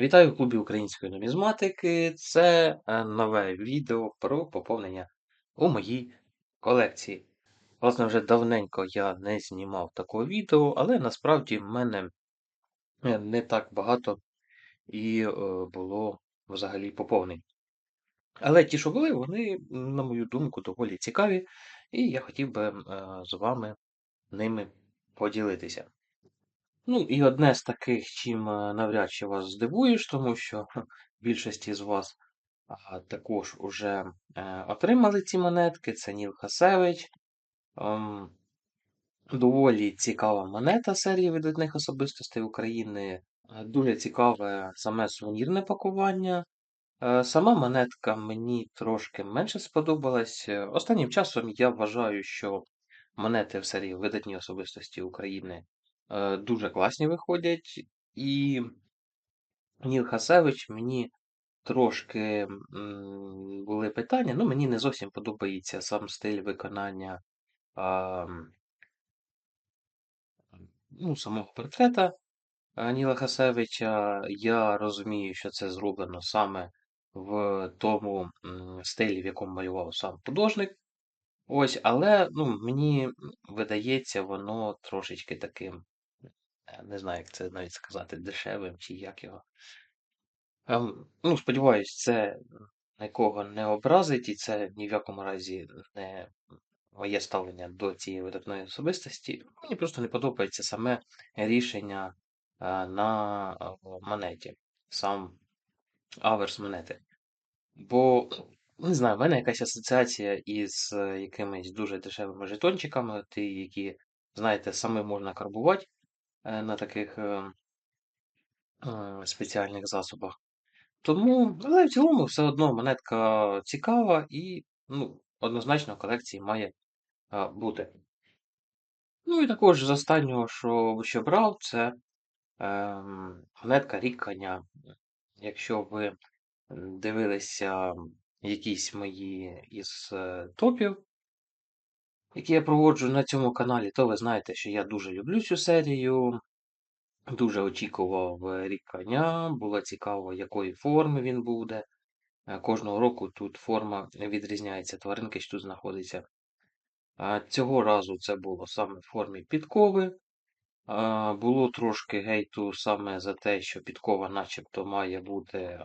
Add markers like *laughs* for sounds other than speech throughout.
Вітаю в клубі української нумізматики. Це е, нове відео про поповнення у моїй колекції. Власне, вже давненько я не знімав такого відео, але насправді в мене е, не так багато і е, було взагалі поповнень. Але ті, що були, вони, на мою думку, доволі цікаві, і я хотів би з вами ними поділитися. Ну, і одне з таких, чим е, навряд чи вас здивуєш, тому що хм, *laughs* більшості з вас також уже е, отримали ці монетки. Це Ніл Хасевич. Ем, доволі цікава монета серії видатних особистостей України. Е, Дуже цікаве саме сувенірне пакування. Сама монетка мені трошки менше сподобалась. Останнім часом я вважаю, що монети в серії видатні особистості України дуже класні виходять. І Ніл Хасевич мені трошки були питання. Ну, мені не зовсім подобається сам стиль виконання а, ну, самого портрета Ніла Хасевича. Я розумію, що це зроблено саме в тому стилі, в якому малював сам художник. Ось, але ну, мені видається воно трошечки таким, е, не знаю, як це навіть сказати, дешевим чи як його. Ем, ну, сподіваюсь, це нікого не образить, і це ні в якому разі не моє ставлення до цієї видатної особистості. Мені просто не подобається саме рішення е, на е, монеті, сам аверс монети. Бо, не знаю, в мене якась асоціація із е, якимись дуже дешевими жетончиками, ті, які, знаєте, саме можна карбувати е, на таких е, спеціальних засобах. Тому, але в цілому все одно монетка цікава і, ну, однозначно в колекції має бути. Ну і також з останнього, що що брав, це монетка рік коня. Якщо ви дивилися якісь мої із топів, які я проводжу на цьому каналі, то ви знаєте, що я дуже люблю цю серію. Дуже очікував е, рік коня, було цікаво, якої форми він буде. Е, Кожного року тут форма відрізняється, тваринки що тут знаходиться. Цього разу це було саме в формі підкови. Було трошки гейту саме за те, що підкова начебто має бути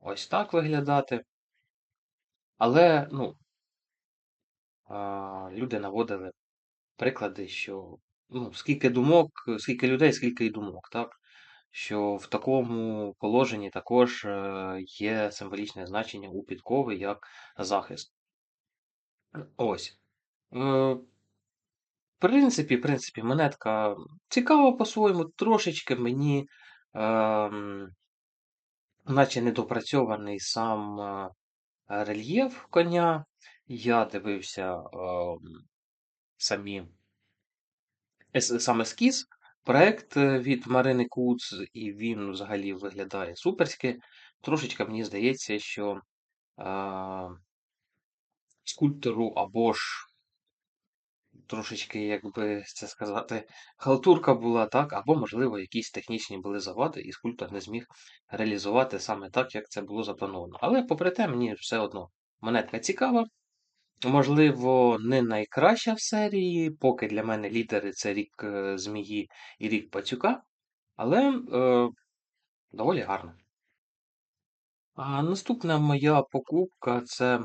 ось так виглядати. Але ну, люди наводили приклади, що ну, скільки думок, скільки людей, скільки і думок, так? Що в такому положенні також е, є символічне значення у підкови як захист. Ось. Е, В принципі, в принципі, монетка цікава по-своєму, трошечки мені, ем, наче недопрацьований сам е, рельєф коня. Я дивився ем, самі ес- сам ескіз, проект е, від Марини Куц, і він взагалі виглядає суперськи. Трошечки мені здається, що е, скульптору або ж трошечки, як би це сказати, халтурка була так, або, можливо, якісь технічні були завади, і скульптор не зміг реалізувати саме так, як це було заплановано. Але, попри те, мені все одно монетка цікава. Можливо, не найкраща в серії, поки для мене лідери це рік е, Змії і рік Пацюка, але е, доволі гарно. А наступна моя покупка це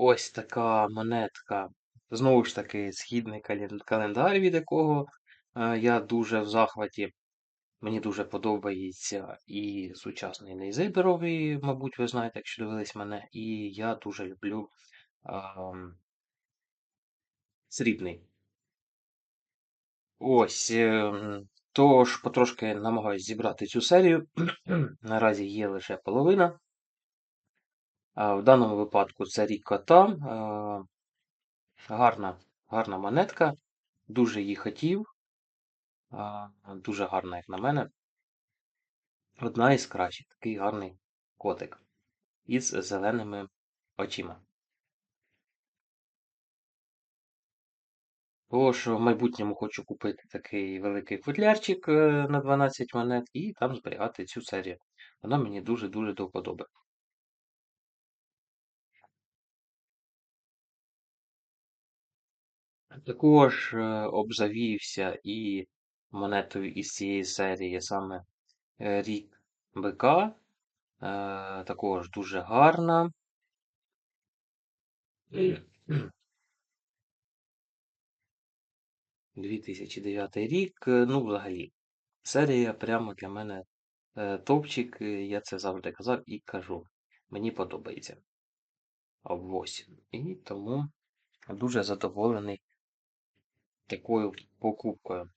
Ось така монетка. Знову ж таки, східний календар, від якого е, я дуже в захваті. Мені дуже подобається і сучасний нейзиберовий, мабуть, ви знаєте, якщо дивились мене, і я дуже люблю ам, срібний. Ось. ем, Тож потрошки намагаюсь зібрати цю серію. *clears throat* Наразі є лише половина. А В даному випадку це рік кота. Е, Гарна, гарна монетка. Дуже її хотів. Дуже гарна, як на мене. Одна із кращих. Такий гарний котик із зеленими очима. Що в майбутньому хочу купити такий великий футлярчик е, на 12 монет і там зберігати цю серію. Вона мені дуже-дуже до вподоби. Також е, обзавівся і монетою із цієї серії саме е, рік бика. Е, також дуже гарна. 2009 рік. е, Ну, взагалі, серія прямо для мене е, топчик. е, Я це завжди казав і кажу. Мені подобається. Ось. І тому дуже задоволений такою покупкою.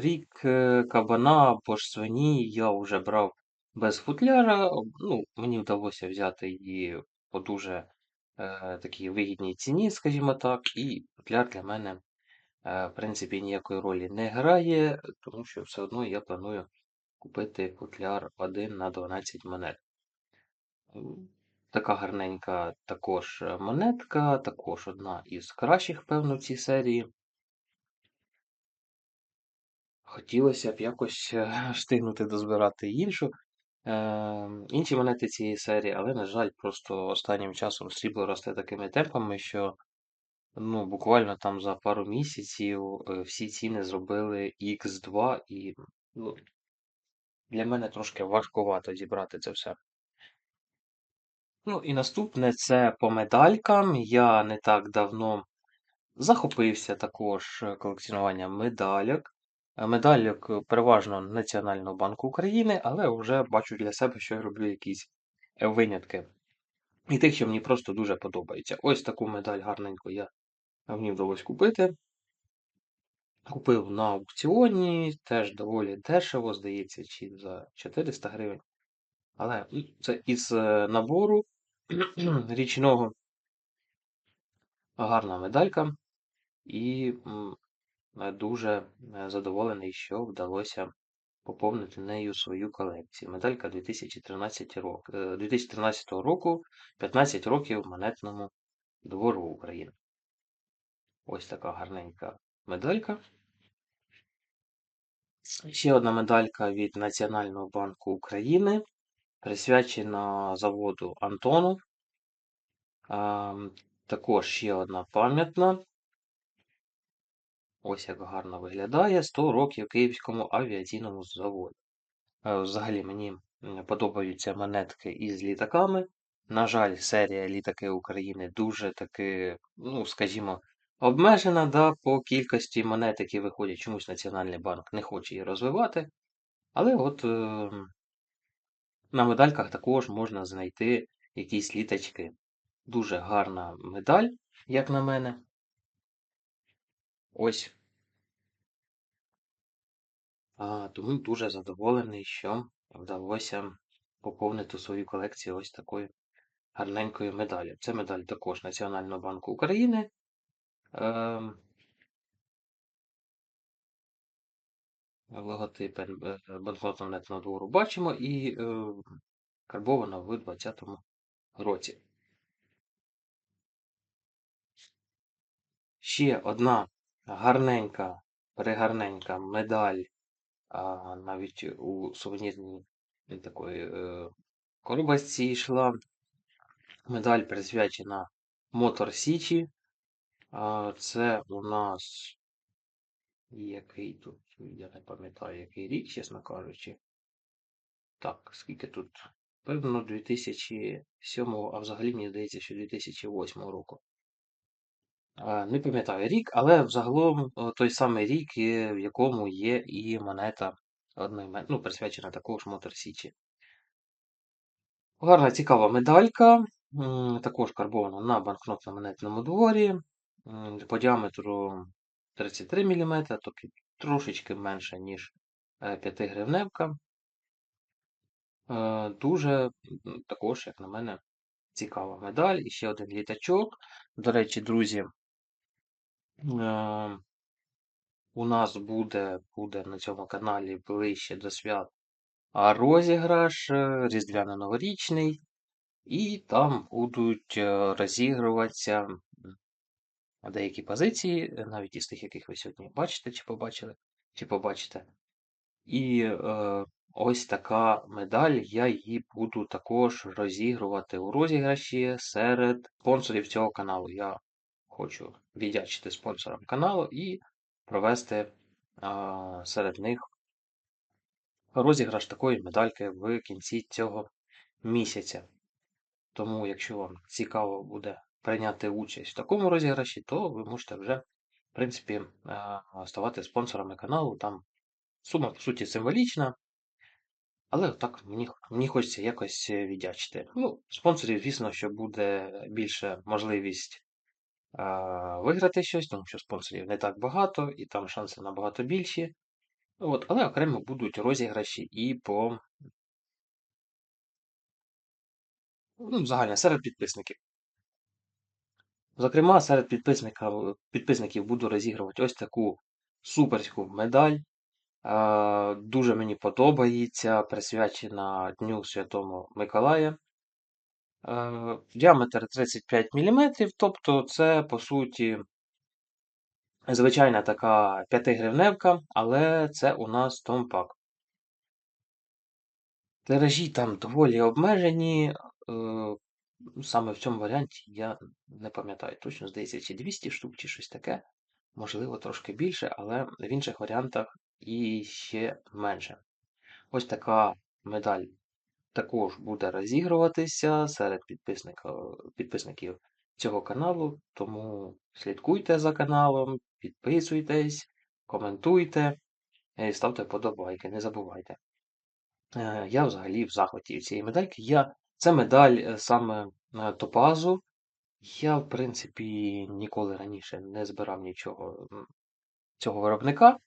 Рік е, кабана або ж свині я вже брав без футляра. Ну, мені вдалося взяти її по дуже е, такій вигідній ціні, скажімо так, і футляр для мене, е, в принципі, ніякої ролі не грає, тому що все одно я планую купити футляр один на 12 монет. Така гарненька також е, монетка, також одна із кращих, певно, в цій серії. Хотілося б якось е, встигнути дозбирати іншу, е, інші монети цієї серії, але, на жаль, просто останнім часом срібло росте такими темпами, що ну, буквально там за пару місяців е, всі ціни зробили X2, і ну, для мене трошки важкувато зібрати це все. Ну і наступне це по медалькам. Я не так давно захопився також колекціонуванням медальок. Е, Медальок е, переважно Національного банку України, але вже бачу для себе, що я роблю якісь е, винятки. І тих, що мені просто дуже подобається. Ось таку медаль гарненьку я мені вдалося купити. Купив на аукціоні, теж доволі дешево, здається, чи за 400 гривень. Але ну, це із е, набору *clears throat* річного гарна медалька. І е, дуже е, задоволений, що вдалося поповнити нею свою колекцію. Медалька 2013 рок, е, 2013 року 15 років монетному двору України. Ось така гарненька медалька. Ще одна медалька від Національного банку України, присвячена заводу Антонов. А, Також ще одна пам'ятна. Ось як гарно виглядає 100 років Київському авіаційному заводу. Е, Взагалі мені подобаються монетки із літаками. На жаль, серія літаки України дуже таки, ну, скажімо, обмежена да, по кількості монет, які виходять. Чомусь Національний банк не хоче її розвивати. Але от е, на медальках також можна знайти якісь літачки. Дуже гарна медаль, як на мене. Ось. А, тому дуже задоволений, що вдалося поповнити свою колекцію ось такою гарненькою медаллю. Це медаль також Національного банку України. Ем, логотип е, банкнотно-монетного двору бачимо і е, карбовано в 2020 році. Ще одна гарненька, пригарненька медаль, а, навіть у сувенірній такої е, коробочці йшла. Медаль присвячена Мотор Січі. А, Це у нас який тут, я не пам'ятаю, який рік, чесно кажучи. Так, скільки тут? Певно, 2007, а взагалі мені здається, що 2008 року. Не пам'ятаю рік, але взагалом той самий рік, е, в якому є і монета одноімен- ну, присвячена також Мотор Січі. Гарна цікава медалька, також карбована на банкнотно-монетному дворі. По діаметру 33 мм, тобто трошечки менше, ніж 5 гривневка. Е, Дуже також, як на мене, цікава медаль. І ще один літачок. До речі, друзі, е, у нас буде, буде на цьому каналі ближче до свят розіграш е, різдвяно-новорічний. І там будуть е, розігруватися деякі позиції, е, навіть із тих, яких ви сьогодні бачите, чи побачили, чи побачите. І е, ось така медаль, я її буду також розігрувати у розіграші серед спонсорів цього каналу. Я хочу віддячити спонсорам каналу і провести е, серед них розіграш такої медальки в кінці цього місяця. Тому, якщо вам цікаво буде прийняти участь в такому розіграші, то ви можете вже, в принципі, е, ставати спонсорами каналу. Там сума, по суті, символічна. Але так мені мені хочеться якось віддячити. Ну, спонсорів, звісно, що буде більше можливість а, виграти щось, тому що спонсорів не так багато, і там шанси набагато більші. От, Але окремо будуть розіграші і по ну, загально серед підписників. Зокрема, серед підписників підписників буду розігрувати ось таку суперську медаль. Дуже мені подобається, присвячена Дню Святому Миколая. Е, Діаметр 35 мм, тобто це, по суті, звичайна така 5-гривневка, але це у нас томпак. Тиражі там доволі обмежені. е, Саме в цьому варіанті я не пам'ятаю точно, здається, чи 200 штук, чи щось таке. Можливо, трошки більше, але в інших варіантах і ще менше. Ось така медаль також буде розігруватися серед підписників цього каналу. Тому слідкуйте за каналом, підписуйтесь, коментуйте і ставте подобайки, не забувайте. Е, я взагалі в захваті цієї медальки. Я, Це медаль е, саме е, топазу. Я, в принципі, ніколи раніше не збирав нічого цього виробника.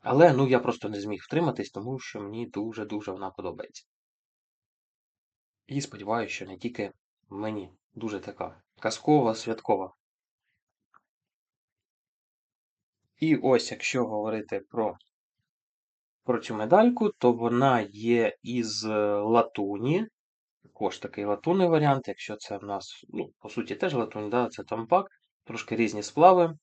Але ну, я просто не зміг втриматись, тому що мені дуже-дуже вона подобається. І сподіваюся, що не тільки мені дуже така казкова, святкова. І ось, якщо говорити про про цю медальку, то вона є із латуні. Також такий латунний варіант, якщо це в нас, ну, по суті, теж латунь, да, це тампак, трошки різні сплави.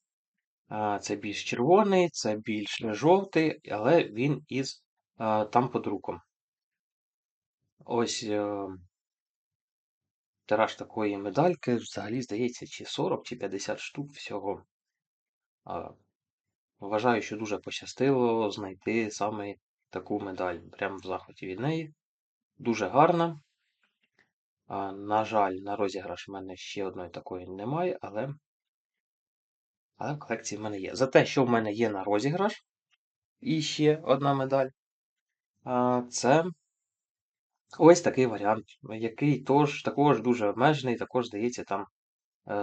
Це більш червоний, це більш жовтий, але він із тамподруком. Ось е, Тираж такої медальки взагалі здається, чи 40, чи 50 штук всього. Вважаю, що дуже пощастило знайти саме таку медаль. Прямо в захваті від неї. Дуже гарна. На жаль, на розіграш в мене ще одної такої немає, але але в колекції в мене є. За те, що в мене є на розіграш, і ще одна медаль. Це ось такий варіант, який тож, також дуже обмежений, також, здається, там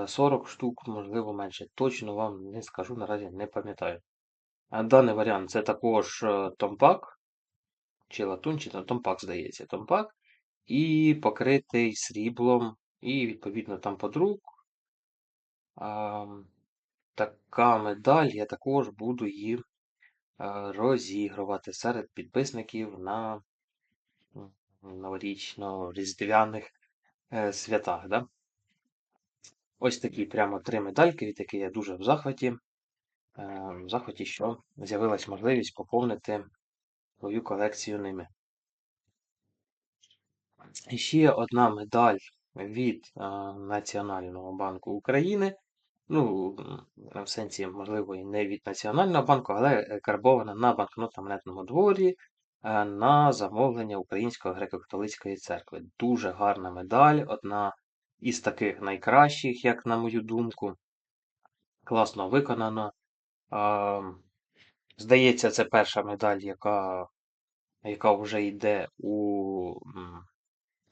40 е, штук, можливо, менше. Точно вам не скажу, наразі не пам'ятаю. Даний варіант це також е, томпак, чи латунь, чи томпак, здається, томпак, і покритий сріблом, і, відповідно, там подрук. Така медаль, я також буду її е, розігрувати серед підписників на новорічно-різдвяних святах. Да? Ось такі прямо три медальки, від яких я дуже в захваті. Е, в захваті, що з'явилась можливість поповнити свою колекцію ними. І ще одна медаль від е, Національного банку України. Ну, в сенсі, можливо, і не від Національного банку, але карбована на банкнотно-монетному дворі е, на замовлення Української греко-католицької церкви. Дуже гарна медаль, одна із таких найкращих, як на мою думку. Класно виконано. Здається, це перша медаль, яка яка вже йде у,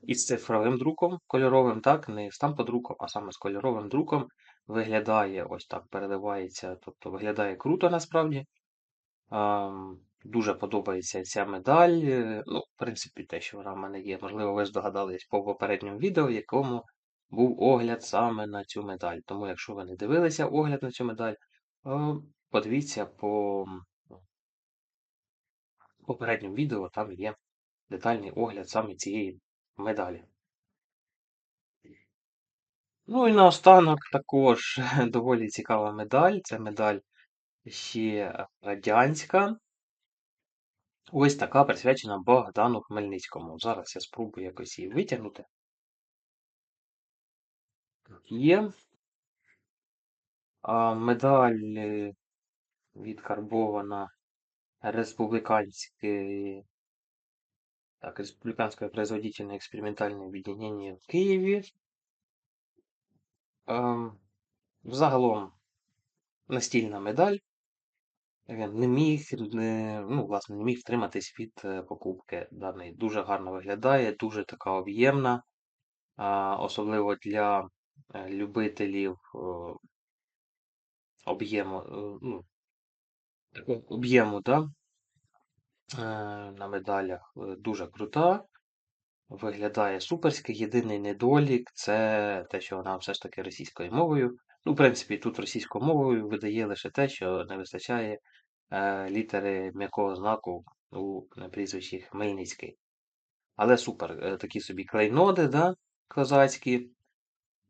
із цифровим друком кольоровим, так, не з тамподруком, а саме з кольоровим друком. Виглядає ось так, переливається, тобто виглядає круто насправді. Дуже подобається ця медаль. Ну, В принципі, те, що вона в мене є. Можливо, ви здогадались по попередньому відео, в якому був огляд саме на цю медаль. Тому, якщо ви не дивилися огляд на цю медаль, подивіться по попередньому відео, там є детальний огляд саме цієї медалі. Ну і наостанок також *laughs* доволі цікава медаль. Це медаль ще радянська. Ось така присвячена Богдану Хмельницькому. Зараз я спробую якось її витягнути. Є. А, медаль е, відкарбована республіканське, так, республіканське производительне експериментальне об'єднання в Києві. Ем, Взагалом настільна медаль. Він не міг, ну, власне, не міг втриматись від е, покупки даної. Дуже гарно виглядає, дуже така об'ємна, особливо для е, любителів е, об'єму, е, ну, об'єму, да? е, на медалях е, дуже крута. Виглядає суперськи. Єдиний недолік це те, що вона все ж таки російською мовою. Ну, в принципі, тут російською мовою видає лише те, що не вистачає е, літери м'якого знаку у прізвищі Хмельницький. Але супер, е, такі собі клейноди, да, козацькі.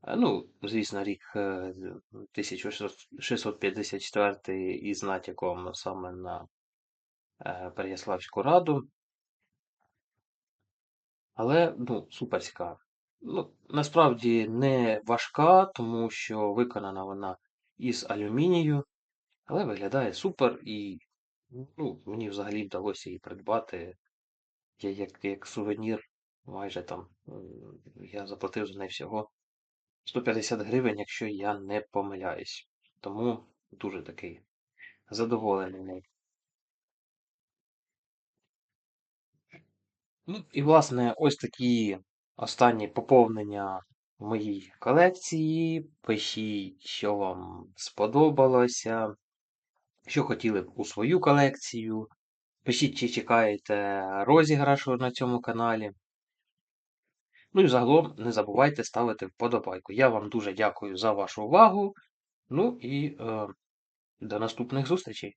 Е, Ну, звісно, рік е, 1654 із натяком саме на е, Переяславську раду. Але, ну, суперська. Ну, насправді не важка, тому що виконана вона із алюмінію, але виглядає супер і ну, мені взагалі вдалося її придбати. Як, як сувенір, майже там я заплатив за неї всього 150 гривень, якщо я не помиляюсь. Тому дуже такий задоволений нею. Ну, і, власне, ось такі останні поповнення в моїй колекції. Пишіть, що вам сподобалося, що хотіли б у свою колекцію. Пишіть, чи чекаєте розіграшу на цьому каналі. Ну і загалом не забувайте ставити вподобайку. Я вам дуже дякую за вашу увагу. Ну і е, до наступних зустрічей!